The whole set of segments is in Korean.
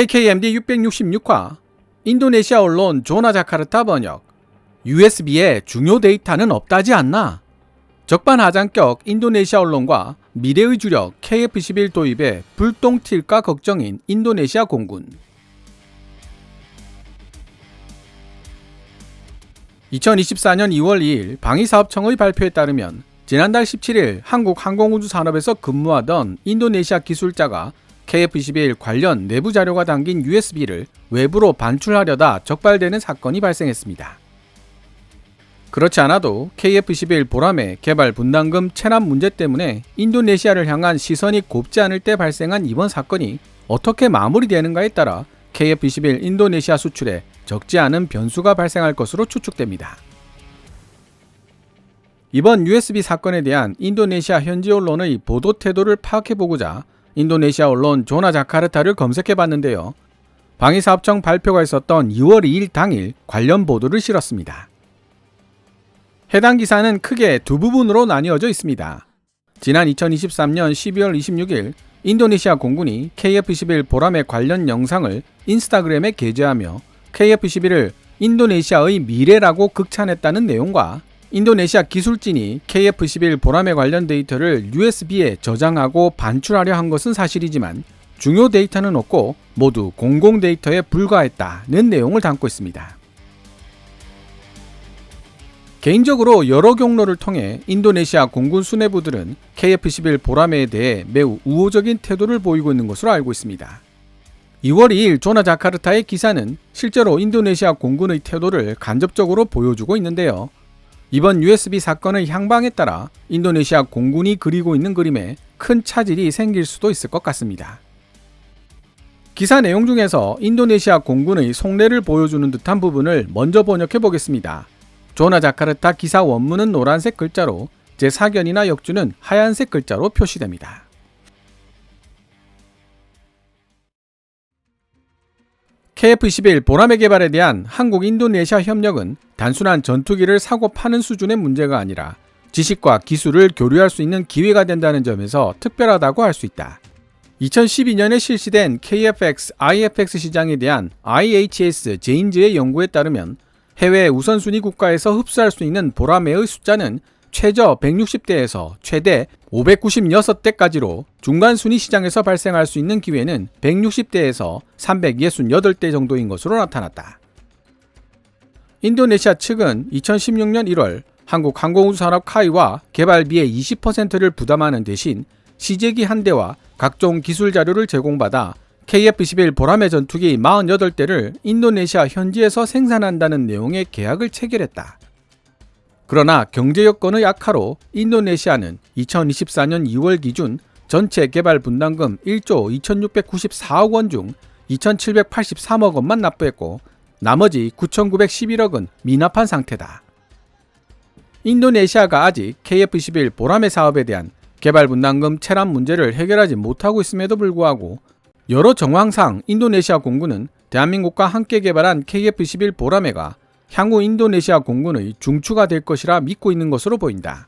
KKMD 666화 인도네시아 언론 조나 자카르타 번역 USB에 중요 데이터는 없다지 않나? 적반하장격 인도네시아 언론과 미래의 주력 KF11 도입에 불똥 튈까 걱정인 인도네시아 공군 2024년 2월 2일 방위사업청의 발표에 따르면 지난달 17일 한국항공우주산업에서 근무하던 인도네시아 기술자가 KF-21 관련 내부 자료가 담긴 USB를 외부로 반출하려다 적발되는 사건이 발생했습니다. 그렇지 않아도 KF-21 보람의 개발 분담금 체납 문제 때문에 인도네시아를 향한 시선이 곱지 않을 때 발생한 이번 사건이 어떻게 마무리되는가에 따라 KF-21 인도네시아 수출에 적지 않은 변수가 발생할 것으로 추측됩니다. 이번 USB 사건에 대한 인도네시아 현지 언론의 보도 태도를 파악해보고자 인도네시아 언론 조나 자카르타를 검색해 봤는데요. 방위사업청 발표가 있었던 2월 2일 당일 관련 보도를 실었습니다. 해당 기사는 크게 두 부분으로 나뉘어져 있습니다. 지난 2023년 12월 26일 인도네시아 공군이 KF-11 보람의 관련 영상을 인스타그램에 게재하며 KF-11을 인도네시아의 미래라고 극찬했다는 내용과 인도네시아 기술진이 KF-11 보람에 관련 데이터를 USB에 저장하고 반출하려 한 것은 사실이지만 중요 데이터는 없고 모두 공공 데이터에 불과했다는 내용을 담고 있습니다. 개인적으로 여러 경로를 통해 인도네시아 공군 수뇌부들은 KF-11 보람에 대해 매우 우호적인 태도를 보이고 있는 것으로 알고 있습니다. 2월 2일 조나 자카르타의 기사는 실제로 인도네시아 공군의 태도를 간접적으로 보여주고 있는데요. 이번 USB 사건의 향방에 따라 인도네시아 공군이 그리고 있는 그림에 큰 차질이 생길 수도 있을 것 같습니다. 기사 내용 중에서 인도네시아 공군의 속내를 보여주는 듯한 부분을 먼저 번역해 보겠습니다. 조나 자카르타 기사 원문은 노란색 글자로 제 사견이나 역주는 하얀색 글자로 표시됩니다. KF-21 보람의 개발에 대한 한국 인도네시아 협력은 단순한 전투기를 사고 파는 수준의 문제가 아니라 지식과 기술을 교류할 수 있는 기회가 된다는 점에서 특별하다고 할 수 있다. 2012년에 실시된 KFX, IFX 시장에 대한 IHS 제인즈의 연구에 따르면 해외 우선순위 국가에서 흡수할 수 있는 보라매의 숫자는 최저 160대에서 최대 596대까지로 중간 순위 시장에서 발생할 수 있는 기회는 160대에서 368대 정도인 것으로 나타났다. 인도네시아 측은 2016년 1월 한국 항공우주산업 카이와 개발비의 20%를 부담하는 대신 시제기 한 대와 각종 기술 자료를 제공받아 KF-21 보라매 전투기 48대를 인도네시아 현지에서 생산한다는 내용의 계약을 체결했다. 그러나 경제 여건의 악화로 인도네시아는 2024년 2월 기준 전체 개발 분담금 1조 2694억 원 중 2783억 원만 납부했고 나머지 9911억은 미납한 상태다. 인도네시아가 아직 KF-11 보라매 사업에 대한 개발 분담금 체납 문제를 해결하지 못하고 있음에도 불구하고 여러 정황상 인도네시아 공군은 대한민국과 함께 개발한 KF-11 보라매가 향후 인도네시아 공군의 중추가 될 것이라 믿고 있는 것으로 보인다.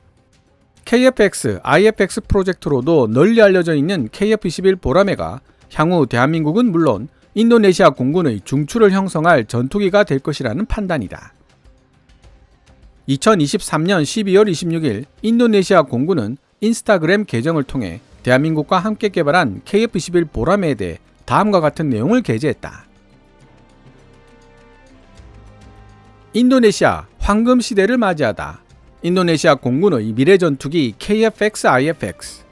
KFX, IFX 프로젝트로도 널리 알려져 있는 KF-21 보라매가 향후 대한민국은 물론 인도네시아 공군의 중추를 형성할 전투기가 될 것이라는 판단이다. 2023년 12월 26일 인도네시아 공군은 인스타그램 계정을 통해 대한민국과 함께 개발한 KF-21 보라매에 대해 다음과 같은 내용을 게재했다. 인도네시아 황금 시대를 맞이하다. 인도네시아 공군의 미래 전투기 KF-X-IFX.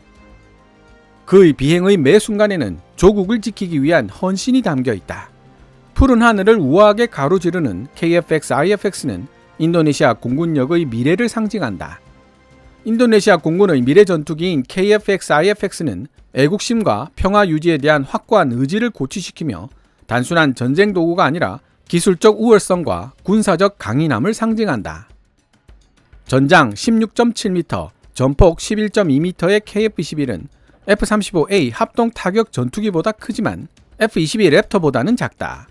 그의 비행의 매 순간에는 조국을 지키기 위한 헌신이 담겨 있다. 푸른 하늘을 우아하게 가로지르는 KF-X-IFX는 인도네시아 공군력의 미래를 상징한다. 인도네시아 공군의 미래 전투기인 KF-X-IFX는 애국심과 평화 유지에 대한 확고한 의지를 고취시키며 단순한 전쟁 도구가 아니라 기술적 우월성과 군사적 강인함을 상징한다. 전장 16.7m, 전폭 11.2m의 KF-21은 F-35A 합동 타격 전투기보다 크지만 F-22 랩터보다는 작다.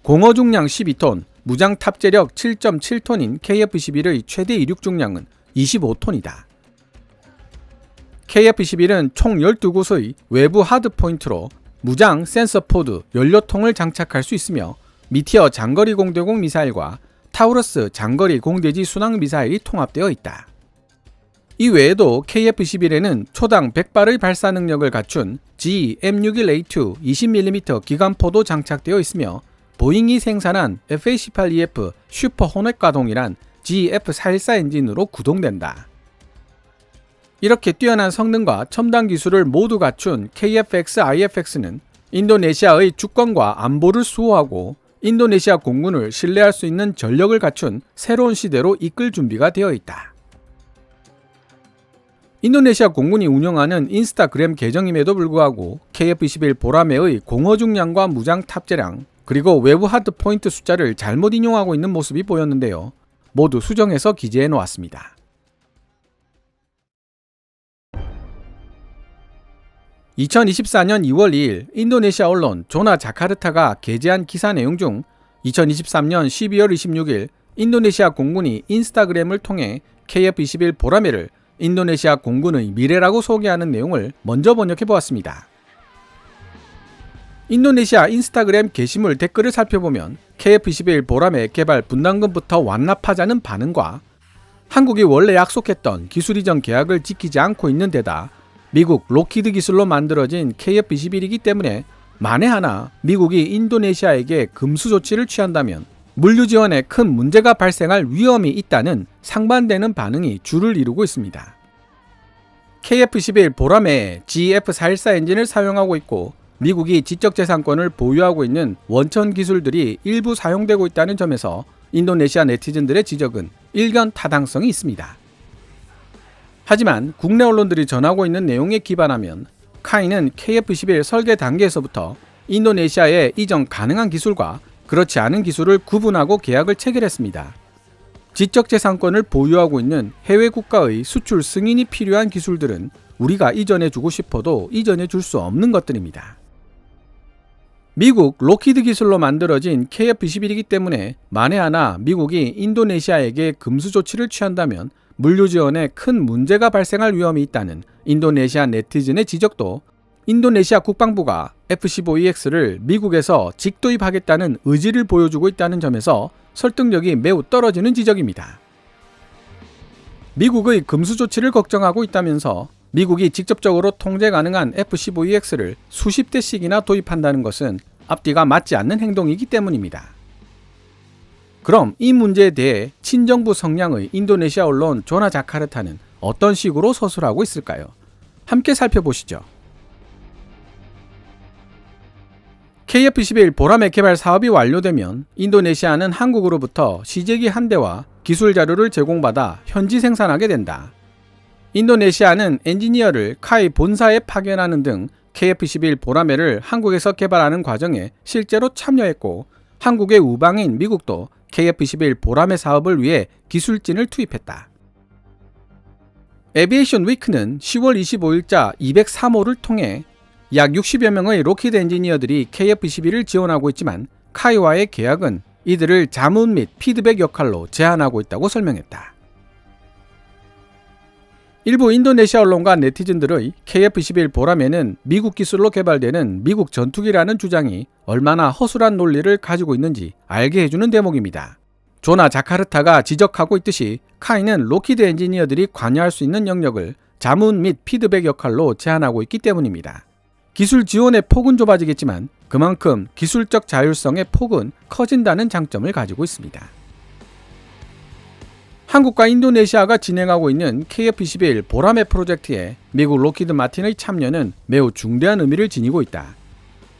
공어 중량 12톤, 무장 탑재력 7.7톤인 KF-21의 최대 이륙 중량은 25톤이다. KF-21은 총 12곳의 외부 하드 포인트로 무장 센서 포드 연료통을 장착할 수 있으며 미티어 장거리 공대공 미사일과 타우러스 장거리 공대지 순항 미사일이 통합되어 있다. 이 외에도 KF-11에는 초당 100발의 발사 능력을 갖춘 GM61A2 20mm 기관포도 장착되어 있으며 보잉이 생산한 FA-18EF 슈퍼 호넷과 동일한 GF414 엔진으로 구동된다. 이렇게 뛰어난 성능과 첨단 기술을 모두 갖춘 KF-X-IFX는 인도네시아의 주권과 안보를 수호하고 인도네시아 공군을 신뢰할 수 있는 전력을 갖춘 새로운 시대로 이끌 준비가 되어 있다. 인도네시아 공군이 운영하는 인스타그램 계정임에도 불구하고 KF-21 보라매의 공허 중량과 무장 탑재량 그리고 외부 하드 포인트 숫자를 잘못 인용하고 있는 모습이 보였는데요. 모두 수정해서 기재해 놓았습니다. 2024년 2월 2일 인도네시아 언론 조나 자카르타가 게재한 기사 내용 중 2023년 12월 26일 인도네시아 공군이 인스타그램을 통해 KF-21 보라매를 인도네시아 공군의 미래라고 소개하는 내용을 먼저 번역해 보았습니다. 인도네시아 인스타그램 게시물 댓글을 살펴보면 KF-21 보라매 개발 분담금부터 완납하자는 반응과 한국이 원래 약속했던 기술 이전 계약을 지키지 않고 있는 데다 미국 로키드 기술로 만들어진 KF-21이기 때문에 만에 하나 미국이 인도네시아에게 금수 조치를 취한다면 물류 지원에 큰 문제가 발생할 위험이 있다는 상반되는 반응이 줄을 이루고 있습니다. KF-11 보람에 GF414 엔진을 사용하고 있고 미국이 지적재산권을 보유하고 있는 원천 기술들이 일부 사용되고 있다는 점에서 인도네시아 네티즌들의 지적은 일견 타당성이 있습니다. 하지만 국내 언론들이 전하고 있는 내용에 기반하면 카이는 KF-11 설계 단계에서부터 인도네시아에 이전 가능한 기술과 그렇지 않은 기술을 구분하고 계약을 체결했습니다. 지적재산권을 보유하고 있는 해외 국가의 수출 승인이 필요한 기술들은 우리가 이전해 주고 싶어도 이전해 줄 수 없는 것들입니다. 미국 로키드 기술로 만들어진 KF-21이기 때문에 만에 하나 미국이 인도네시아에게 금수 조치를 취한다면 물류 지원에 큰 문제가 발생할 위험이 있다는 인도네시아 네티즌의 지적도 인도네시아 국방부가 F-15EX를 미국에서 직도입하겠다는 의지를 보여주고 있다는 점에서 설득력이 매우 떨어지는 지적입니다. 미국의 금수 조치를 걱정하고 있다면서 미국이 직접적으로 통제 가능한 F-15EX를 수십 대씩이나 도입한다는 것은 앞뒤가 맞지 않는 행동이기 때문입니다. 그럼 이 문제에 대해 친정부 성향의 인도네시아 언론 조나 자카르타는 어떤 식으로 서술하고 있을까요? 함께 살펴보시죠. KF-11 보라매 개발 사업이 완료되면 인도네시아는 한국으로부터 시제기 한 대와 기술 자료를 제공받아 현지 생산하게 된다. 인도네시아는 엔지니어를 카이 본사에 파견하는 등 KF-11 보라매를 한국에서 개발하는 과정에 실제로 참여했고 한국의 우방인 미국도 KF-21 보라매 사업을 위해 기술진을 투입했다. 에비에이션 위크는 10월 25일자 203호를 통해 약 60여 명의 로키드 엔지니어들이 KF-21을 지원하고 있지만 카이와의 계약은 이들을 자문 및 피드백 역할로 제한하고 있다고 설명했다. 일부 인도네시아 언론과 네티즌들의 KF-21 보라매는 미국 기술로 개발되는 미국 전투기라는 주장이 얼마나 허술한 논리를 가지고 있는지 알게 해주는 대목입니다. 조나 자카르타가 지적하고 있듯이 카이는 로키드 엔지니어들이 관여할 수 있는 영역을 자문 및 피드백 역할로 제한하고 있기 때문입니다. 기술 지원의 폭은 좁아지겠지만 그만큼 기술적 자율성의 폭은 커진다는 장점을 가지고 있습니다. 한국과 인도네시아가 진행하고 있는 KF-21 보라매 프로젝트에 미국 로키드 마틴의 참여는 매우 중대한 의미를 지니고 있다.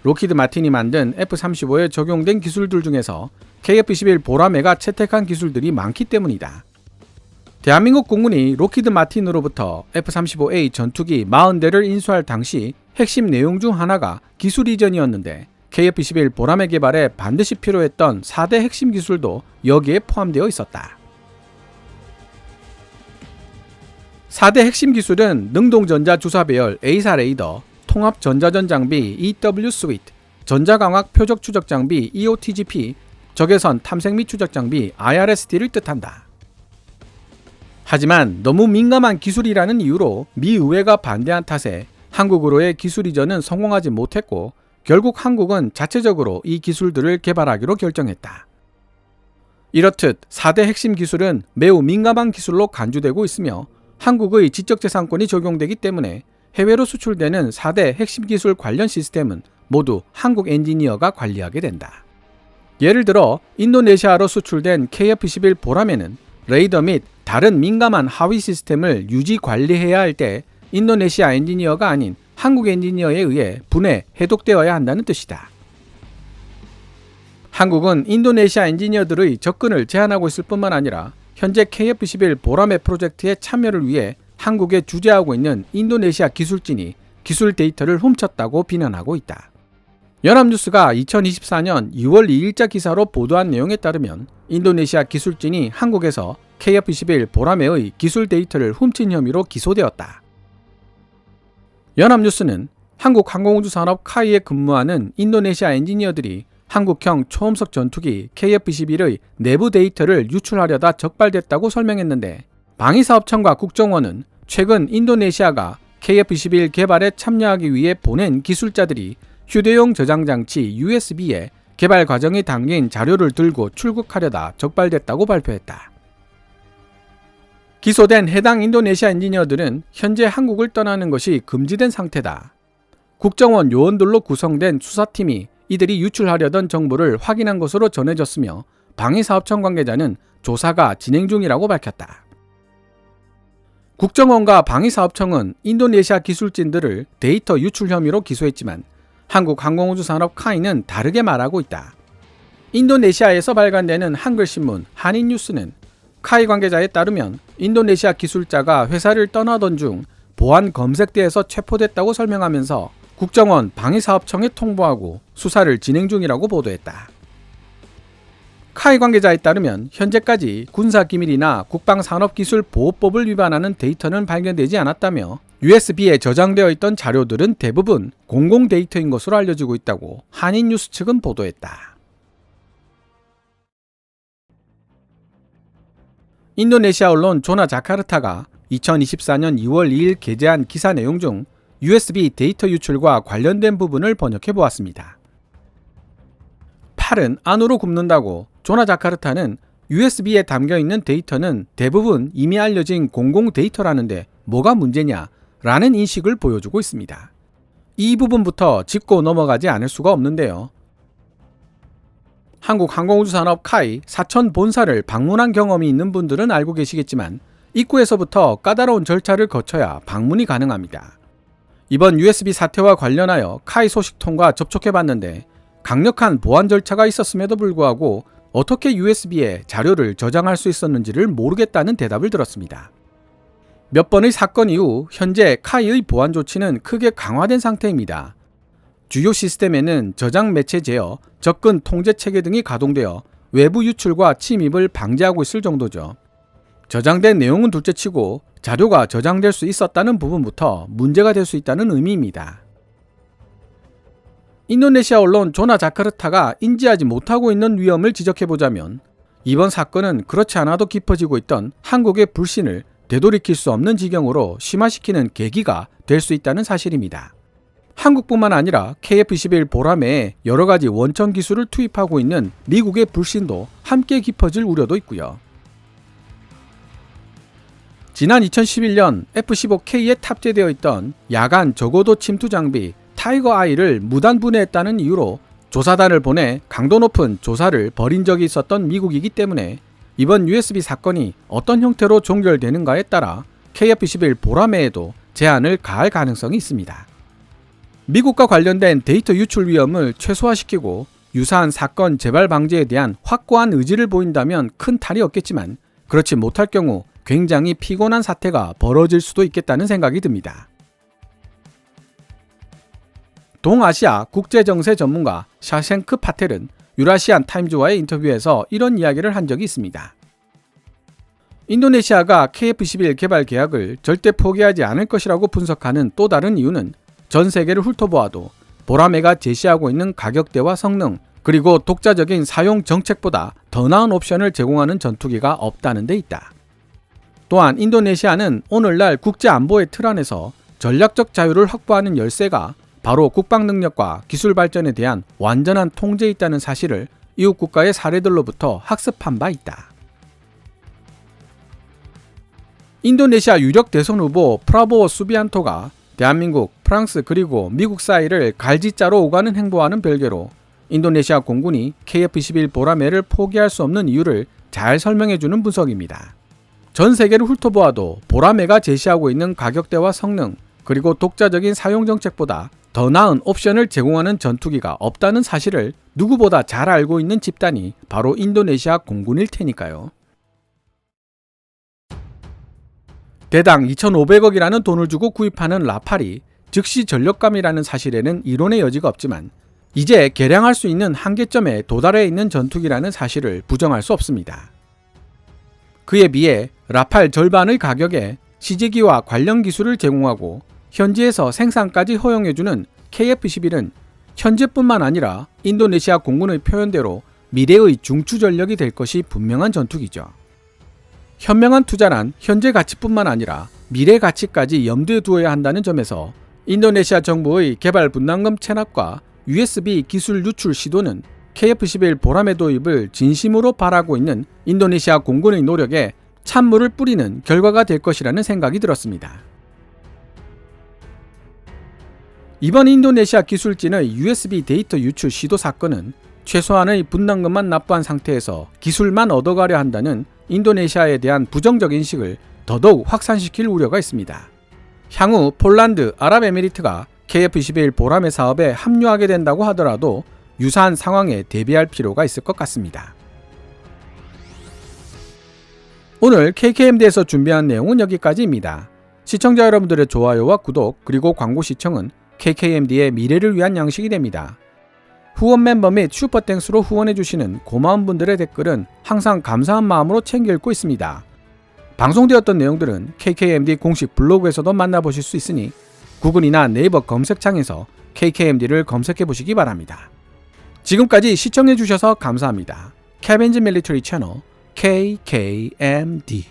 로키드 마틴이 만든 F-35에 적용된 기술들 중에서 KF-21 보라매가 채택한 기술들이 많기 때문이다. 대한민국 공군이 로키드 마틴으로부터 F-35A 전투기 40대를 인수할 당시 핵심 내용 중 하나가 기술 이전이었는데 KF-21 보라매 개발에 반드시 필요했던 4대 핵심 기술도 여기에 포함되어 있었다. 4대 핵심 기술은 능동전자 주사 배열 A사 레이더, 통합 전자전 장비 EW 스위트, 전자광학 표적 추적 장비 EOTGP, 적외선 탐색 및 추적 장비 IRST를 뜻한다. 하지만 너무 민감한 기술이라는 이유로 미 의회가 반대한 탓에 한국으로의 기술 이전은 성공하지 못했고 결국 한국은 자체적으로 이 기술들을 개발하기로 결정했다. 이렇듯 4대 핵심 기술은 매우 민감한 기술로 간주되고 있으며 한국의 지적재산권이 적용되기 때문에 해외로 수출되는 4대 핵심 기술 관련 시스템은 모두 한국 엔지니어가 관리하게 된다. 예를 들어 인도네시아로 수출된 KF-11 보람에는 레이더 및 다른 민감한 하위 시스템을 유지 관리해야 할 때 인도네시아 엔지니어가 아닌 한국 엔지니어에 의해 분해, 해독되어야 한다는 뜻이다. 한국은 인도네시아 엔지니어들의 접근을 제한하고 있을 뿐만 아니라 현재 KF-11 보라매 프로젝트의 참여를 위해 한국에 주재하고 있는 인도네시아 기술진이 기술 데이터를 훔쳤다고 비난하고 있다. 연합뉴스가 2024년 2월 2일자 기사로 보도한 내용에 따르면 인도네시아 기술진이 한국에서 KF-11 보라매의 기술 데이터를 훔친 혐의로 기소되었다. 연합뉴스는 한국 항공우주 산업 카이에 근무하는 인도네시아 엔지니어들이 한국형 초음속 전투기 KF-21의 내부 데이터를 유출하려다 적발됐다고 설명했는데 방위사업청과 국정원은 최근 인도네시아가 KF-21 개발에 참여하기 위해 보낸 기술자들이 휴대용 저장 장치 USB에 개발 과정이 담긴 자료를 들고 출국하려다 적발됐다고 발표했다. 기소된 해당 인도네시아 엔지니어들은 현재 한국을 떠나는 것이 금지된 상태다. 국정원 요원들로 구성된 수사팀이 이들이 유출하려던 정보를 확인한 것으로 전해졌으며 방위사업청 관계자는 조사가 진행 중이라고 밝혔다. 국정원과 방위사업청은 인도네시아 기술진들을 데이터 유출 혐의로 기소했지만 한국항공우주산업 카이는 다르게 말하고 있다. 인도네시아에서 발간되는 한글신문 한인뉴스는 카이 관계자에 따르면 인도네시아 기술자가 회사를 떠나던 중 보안 검색대에서 체포됐다고 설명하면서 국정원 방위사업청에 통보하고 수사를 진행 중이라고 보도했다. 카이 관계자에 따르면 현재까지 군사기밀이나 국방산업기술보호법을 위반하는 데이터는 발견되지 않았다며 USB에 저장되어 있던 자료들은 대부분 공공 데이터인 것으로 알려지고 있다고 한인뉴스 측은 보도했다. 인도네시아 언론 조나 자카르타가 2024년 2월 2일 게재한 기사 내용 중 USB 데이터 유출과 관련된 부분을 번역해 보았습니다. 팔은 안으로 굽는다고 조나 자카르타는 USB에 담겨 있는 데이터는 대부분 이미 알려진 공공 데이터라는데 뭐가 문제냐? 라는 인식을 보여주고 있습니다. 이 부분부터 짚고 넘어가지 않을 수가 없는데요. 한국 항공우주산업 카이 사천 본사를 방문한 경험이 있는 분들은 알고 계시겠지만 입구에서부터 까다로운 절차를 거쳐야 방문이 가능합니다. 이번 USB 사태와 관련하여 카이 소식통과 접촉해 봤는데 강력한 보안 절차가 있었음에도 불구하고 어떻게 USB에 자료를 저장할 수 있었는지를 모르겠다는 대답을 들었습니다. 몇 번의 사건 이후 현재 카이의 보안 조치는 크게 강화된 상태입니다. 주요 시스템에는 저장 매체 제어, 접근 통제 체계 등이 가동되어 외부 유출과 침입을 방지하고 있을 정도죠. 저장된 내용은 둘째치고 자료가 저장될 수 있었다는 부분부터 문제가 될 수 있다는 의미입니다. 인도네시아 언론 조나 자카르타가 인지하지 못하고 있는 위험을 지적해보자면 이번 사건은 그렇지 않아도 깊어지고 있던 한국의 불신을 되돌이킬 수 없는 지경으로 심화시키는 계기가 될 수 있다는 사실입니다. 한국뿐만 아니라 KF-21 보람에 여러 가지 원천 기술을 투입하고 있는 미국의 불신도 함께 깊어질 우려도 있고요. 지난 2011년 F-15K에 탑재되어 있던 야간 저고도 침투 장비 타이거 아이를 무단 분해했다는 이유로 조사단을 보내 강도 높은 조사를 벌인 적이 있었던 미국이기 때문에 이번 USB 사건이 어떤 형태로 종결되는가에 따라 KF-21 보라매에도 제한을 가할 가능성이 있습니다. 미국과 관련된 데이터 유출 위험을 최소화시키고 유사한 사건 재발 방지에 대한 확고한 의지를 보인다면 큰 탈이 없겠지만 그렇지 못할 경우 굉장히 피곤한 사태가 벌어질 수도 있겠다는 생각이 듭니다. 동아시아 국제정세 전문가 샤셴크 파텔은 유라시안 타임즈와의 인터뷰에서 이런 이야기를 한 적이 있습니다. 인도네시아가 KF-11 개발 계약을 절대 포기하지 않을 것이라고 분석하는 또 다른 이유는 전 세계를 훑어보아도 보라매가 제시하고 있는 가격대와 성능 그리고 독자적인 사용 정책보다 더 나은 옵션을 제공하는 전투기가 없다는 데 있다. 또한 인도네시아는 오늘날 국제 안보의 틀 안에서 전략적 자유를 확보하는 열쇠가 바로 국방 능력과 기술 발전에 대한 완전한 통제에 있다는 사실을 이웃 국가의 사례들로부터 학습한 바 있다. 인도네시아 유력 대선 후보 프라보워 수비안토가 대한민국, 프랑스 그리고 미국 사이를 갈지자로 오가는 행보와는 별개로 인도네시아 공군이 KF-21 보라매를 포기할 수 없는 이유를 잘 설명해주는 분석입니다. 전 세계를 훑어보아도 보라매가 제시하고 있는 가격대와 성능 그리고 독자적인 사용 정책보다 더 나은 옵션을 제공하는 전투기가 없다는 사실을 누구보다 잘 알고 있는 집단이 바로 인도네시아 공군일 테니까요. 대당 2,500억이라는 돈을 주고 구입하는 라팔이 즉시 전력감이라는 사실에는 이론의 여지가 없지만 이제 개량할 수 있는 한계점에 도달해 있는 전투기라는 사실을 부정할 수 없습니다. 그에 비해 라팔 절반의 가격에 시제기와 관련 기술을 제공하고 현지에서 생산까지 허용해주는 KF-11은 현재뿐만 아니라 인도네시아 공군의 표현대로 미래의 중추 전력이 될 것이 분명한 전투기죠. 현명한 투자란 현재 가치뿐만 아니라 미래 가치까지 염두에 두어야 한다는 점에서 인도네시아 정부의 개발 분담금 체납과 USB 기술 유출 시도는 KF-11 보라매 도입을 진심으로 바라고 있는 인도네시아 공군의 노력에 찬물을 뿌리는 결과가 될 것이라는 생각이 들었습니다. 이번 인도네시아 기술진의 USB 데이터 유출 시도 사건은 최소한의 분담금만 납부한 상태에서 기술만 얻어가려 한다는 인도네시아에 대한 부정적 인식을 더더욱 확산시킬 우려가 있습니다. 향후 폴란드, 아랍에미리트가 KF-21 보라매 사업에 합류하게 된다고 하더라도 유사한 상황에 대비할 필요가 있을 것 같습니다. 오늘 KKMD에서 준비한 내용은 여기까지입니다. 시청자 여러분들의 좋아요와 구독 그리고 광고 시청은 KKMD의 미래를 위한 양식이 됩니다. 후원 멤버 및 슈퍼땡스로 후원해주시는 고마운 분들의 댓글은 항상 감사한 마음으로 챙겨 읽고 있습니다. 방송되었던 내용들은 KKMD 공식 블로그에서도 만나보실 수 있으니 구글이나 네이버 검색창에서 KKMD를 검색해 보시기 바랍니다. 지금까지 시청해 주셔서 감사합니다. 캐벤즈 밀리터리 채널 KKMD